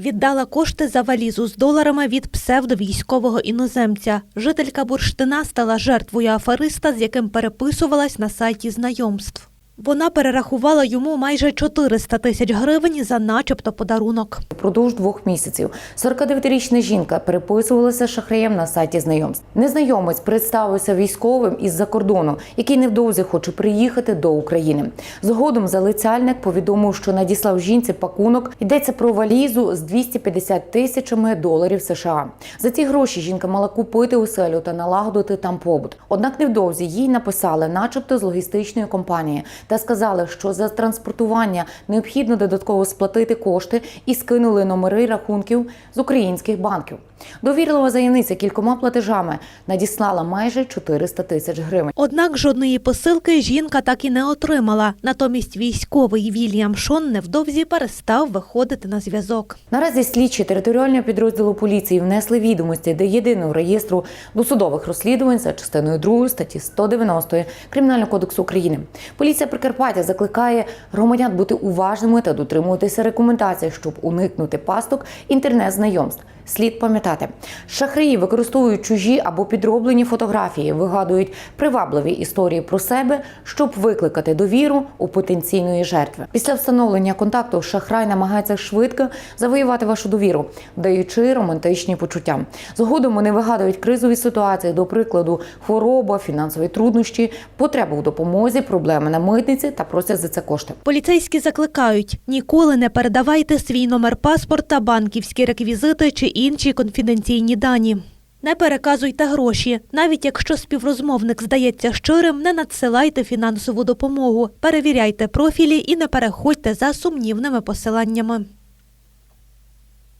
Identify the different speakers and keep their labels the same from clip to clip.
Speaker 1: Віддала кошти за валізу з доларами від псевдовійськового іноземця. Жителька бурштина стала жертвою афериста, з яким переписувалась на сайті знайомств. Вона перерахувала йому майже 400 тисяч гривень за начебто подарунок.
Speaker 2: Впродовж двох місяців 49-річна жінка переписувалася шахраєм на сайті знайомств. Незнайомець представився військовим із-за кордону, який невдовзі хоче приїхати до України. Згодом залицяльник повідомив, що надіслав жінці пакунок. Йдеться про валізу з 250 тисячами доларів США. За ці гроші жінка мала купити оселю та налагодити там побут. Однак невдовзі їй написали, начебто з логістичної компанії, та сказали, що за транспортування необхідно додатково сплатити кошти і скинули номери рахунків з українських банків. Довірлива заявниця кількома платежами надіслала майже 400 тисяч гривень.
Speaker 1: Однак жодної посилки жінка так і не отримала. Натомість військовий Вільям Шон невдовзі перестав виходити на зв'язок.
Speaker 2: Наразі слідчі територіального підрозділу поліції внесли відомості до єдиного реєстру досудових розслідувань за частиною 2 статті 190 Кримінального кодексу України. Поліція Прикарпаття закликає громадян бути уважними та дотримуватися рекомендацій, щоб уникнути пасток інтернет-знайомств. Слід пам'ятати, шахраї використовують чужі або підроблені фотографії, вигадують привабливі історії про себе, щоб викликати довіру у потенційної жертви. Після встановлення контакту шахрай намагається швидко завоювати вашу довіру, даючи романтичні почуття. Згодом вони вигадують кризові ситуації, до прикладу, хвороба, фінансові труднощі, потреба у допомозі, проблеми на митниці та просять за це кошти.
Speaker 1: Поліцейські закликають ніколи не передавайте свій номер паспорта, банківські реквізити чи інші конфіденційні дані. Не переказуйте гроші. Навіть якщо співрозмовник здається щирим, не надсилайте фінансову допомогу, перевіряйте профілі і не переходьте за сумнівними посиланнями.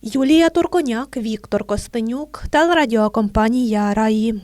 Speaker 1: Юлія Турконяк, Віктор Костенюк, телерадіокомпанія Раї.